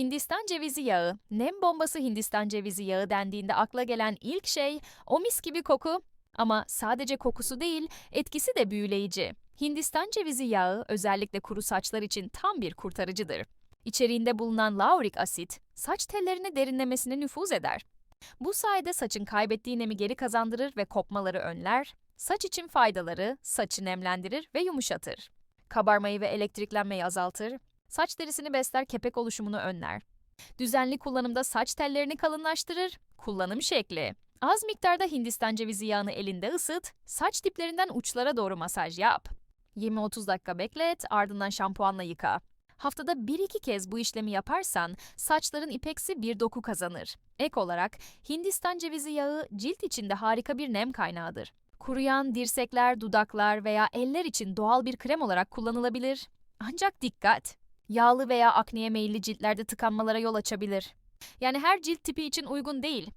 Hindistan cevizi yağı, nem bombası Hindistan cevizi yağı dendiğinde akla gelen ilk şey o mis gibi koku. Ama sadece kokusu değil, etkisi de büyüleyici. Hindistan cevizi yağı özellikle kuru saçlar için tam bir kurtarıcıdır. İçeriğinde bulunan laurik asit, saç tellerini derinlemesine nüfuz eder. Bu sayede saçın kaybettiği nemi geri kazandırır ve kopmaları önler. Saç için faydaları, saçı nemlendirir ve yumuşatır. Kabarmayı ve elektriklenmeyi azaltır. Saç derisini besler, kepek oluşumunu önler. Düzenli kullanımda saç tellerini kalınlaştırır. Kullanım şekli. Az miktarda Hindistan cevizi yağını elinde ısıt, saç diplerinden uçlara doğru masaj yap. 20-30 dakika beklet, ardından şampuanla yıka. Haftada 1-2 kez bu işlemi yaparsan saçların ipeksi bir doku kazanır. Ek olarak Hindistan cevizi yağı cilt içinde harika bir nem kaynağıdır. Kuruyan dirsekler, dudaklar veya eller için doğal bir krem olarak kullanılabilir. Ancak dikkat! Yağlı veya akneye meyilli ciltlerde tıkanmalara yol açabilir. Yani her cilt tipi için uygun değil.